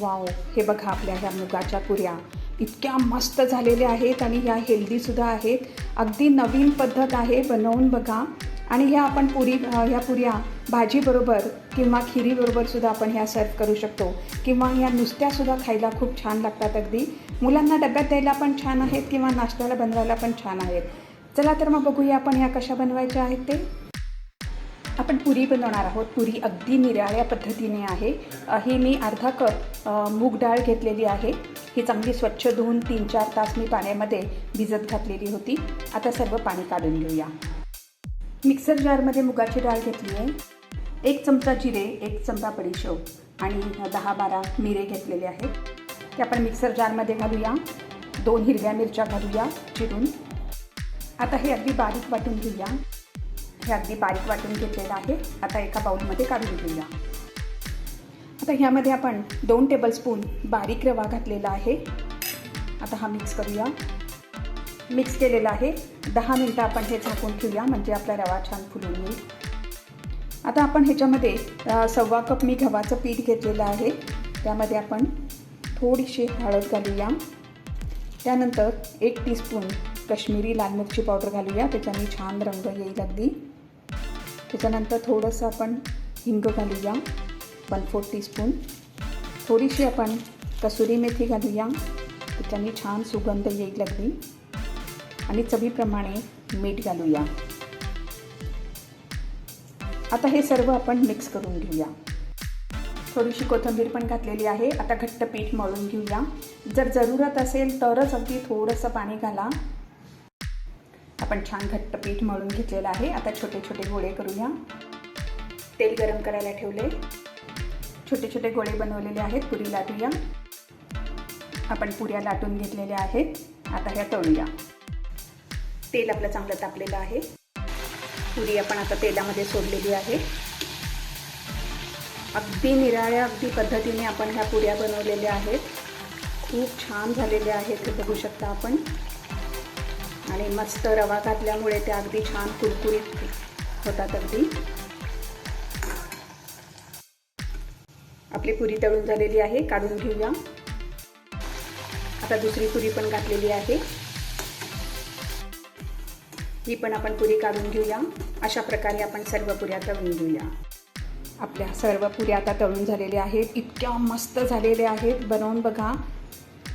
Wow हे बघा आपल्या ह्या मुगाच्या पुऱ्या. इतक्या मस्त झालेल्या आहेत आणि ह्या हेल्दीसुद्धा आहेत. अगदी नवीन पद्धत आहे बनवून बघा. आणि ह्या आपण पुरी ह्या पुऱ्या भाजीबरोबर किंवा खिरीबरोबरसुद्धा आपण ह्या सर्व करू शकतो. किंवा ह्या नुसत्यासुद्धा खायला खूप छान लागतात अगदी. मुलांना डब्यात द्यायला पण छान आहेत किंवा नाश्त्याला बनवायला पण छान आहेत. चला तर मग बघूया आपण ह्या कशा बनवायच्या आहेत ते. आपण पुरी बनवणार आहोत. पुरी अगदी निराळ्या पद्धतीने आहे. ही मी अर्धा कप मूग डाळ घेतलेली आहे. ही चांगली स्वच्छ धुवून तीन चार तास मी पाण्यामध्ये भिजत घातलेली होती. आता सर्व पाणी काढून घेऊया. मिक्सर जारमध्ये मुगाची डाळ घेतली आहे. एक चमचा जिरे एक चमचा बडीशोप आणि दहा बारा मिरे घेतलेले आहेत. ते आपण मिक्सर जारमध्ये घालूया. दोन हिरव्या मिरच्या घालूया चिरून. आता हे अगदी बारीक वाटून घेऊया. हे अगदी बारीक वाटून घेतलेलं आहे. आता एका बाउलमध्ये काढून घेऊया. आता ह्यामध्ये आपण दोन टेबलस्पून बारीक रवा घातलेला आहे. आता हा मिक्स करूया. मिक्स केलेला आहे. दहा मिनटं आपण हे झाकून ठेवूया म्हणजे आपला रवा छान फुलून येईल. आता आपण ह्याच्यामध्ये सव्वा कप मी गव्हाचं पीठ घेतलेलं आहे. त्यामध्ये आपण थोडीशी हळद घालूया. त्यानंतर एक टीस्पून कश्मीरी लाल मिरची पावडर घालूया. त्याच्याने छान रंग येईल अगदी. त्याच्यानंतर थोडंसं आपण हिंग घालूया वन फोर टीस्पून थोडीशी आपण कसुरी मेथी घालूया त्याच्याने छान सुगंध येईल अगदी. आणि चवीप्रमाणे मीठ घालूया. आता हे सर्व आपण मिक्स करून घेऊया. थोडीशी कोथिंबीर पण घातलेली आहे आता घट्ट पीठ मळून घेऊया. जर जरूरत असेल तरच अगदी थोडंसं पाणी घाला. आपण छान घट्ट पीठ मळून घेतलेलं आहे. आता छोटे छोटे गोळे करूया. तेल गरम करायला ठेवले छोटे छोटे गोळे बनवलेले आहेत पुरी लाटूया. आपण पुऱ्या लाटून घेतलेल्या आहेत. आता ह्या तळूया. तेल आपलं चांगलं तापलेलं आहे. पुरी आपण आता तेलामध्ये सोडलेली आहे. अगदी निराळ्या अगदी पद्धतीने आपण ह्या पुऱ्या बनवलेल्या आहेत. खूप छान झालेल्या आहेत हे बघू शकता आपण. आणि मस्त रवा घातल्यामुळे ते अगदी छान कुरकुरीत होतात अगदी. आपली पुरी तळून झालेली आहे काढून घेऊया. आता दुसरी पुरी पण घातलेली आहे. ही पण आपण पुरी काढून घेऊया. अशा प्रकारे आपण सर्व पुऱ्या तळून घेऊया. आपल्या सर्व पुऱ्या आता तळून झालेल्या आहेत. इतक्या मस्त झालेल्या आहेत. बनवून बघा.